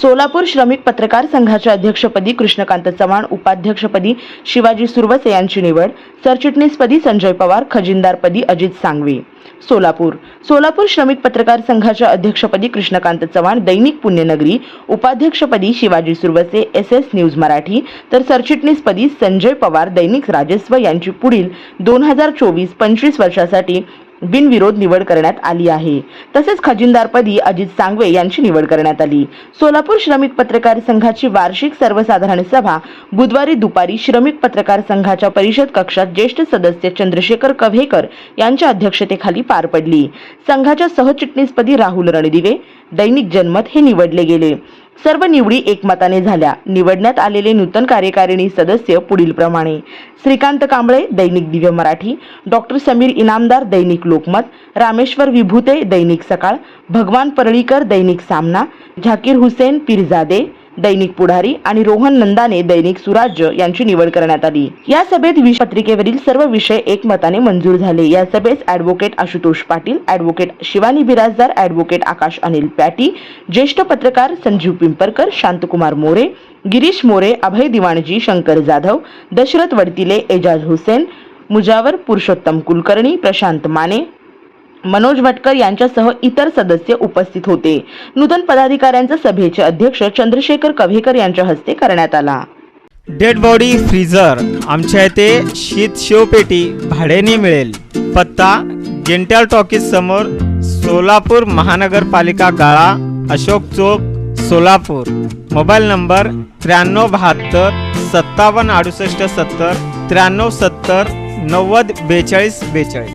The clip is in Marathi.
सोलापूर श्रमिक पत्रकार संघाच्या अध्यक्षपदी कृष्णकांत चव्हाण उपाध्यक्षपदी शिवाजी सुरवसे यांची निवड सरचिटणीसपदी संजय पवार खजिनदारपदी अजित सांगवे. सोलापूर. सोलापूर श्रमिक पत्रकार संघाच्या अध्यक्षपदी कृष्णकांत चव्हाण दैनिक पुण्यनगरी उपाध्यक्षपदी Shivaji Suravase S S news Marathi तर सरचिटणीसपदी संजय पवार दैनिक राजस्व यांची पुढील दोन हजार चोवीस पंचवीस वर्षासाठी बिनविरोध निवड करण्यात आली आहे. तसेच खजिनदारपदी अजित सांगवे यांची निवड करण्यात आली. सोलापूर श्रमिक पत्रकार संघाची वार्षिक सर्वसाधारण सभा बुधवारी दुपारी श्रमिक पत्रकार संघाच्या परिषद कक्षात ज्येष्ठ सदस्य चंद्रशेखर कव्हेकर यांच्या अध्यक्षतेखाली पार पडली. संघाच्या सहचिटणीसपदी राहुल रणदिवे दैनिक जनमत हे निवडले गेले. सर्व निवडी एकमताने झाल्या. निवडण्यात आलेले नूतन कार्यकारिणी सदस्य पुढील प्रमाणे. श्रीकांत कांबळे दैनिक दिव्य मराठी. डॉक्टर समीर इनामदार दैनिक लोकमत. रामेश्वर विभूते दैनिक सकाळ. भगवान परळीकर दैनिक सामना. झाकीर हुसेन पिरजादे. दैनिक पुढारी आणि रोहन नंदाने दैनिक सुराज्य यांची निवड करण्यात आली. या सभेत पत्रिकेवरील सर्व विषय एकमताने मंजूर झाले. या सभेस advocate Ashutosh Patil advocate Shivani Birajdar advocate Akash Anil Patti ज्येष्ठ पत्रकार संजीव पिंपरकर शांतकुमार मोरे गिरीश मोरे अभय दिवाणजी शंकर जाधव दशरथ वडतिले एजाज हुसेन मुजावर पुरुषोत्तम कुलकर्णी प्रशांत माने मनोज भटकर यांच्यासह इतर सदस्य उपस्थित होते. नूतन पदाधिकाऱ्यांचा सभेचे अध्यक्ष चंद्रशेखर कव्हेकर यांच्या हस्ते करण्यात आला. Dead body freezer. आमच्या इथे शीत शिवपेटी भाड्याने मिळेल. पत्ता जेंट्याल टॉकीज समोर सोलापूर महानगरपालिका गाळा अशोक चौक सोलापूर. मोबाईल नंबर त्र्याण्णव बहात्तर सत्तावन्न अडुसष्ट सत्तर त्र्याण्णव सत्तर नव्वद बेचाळीस बेचाळीस.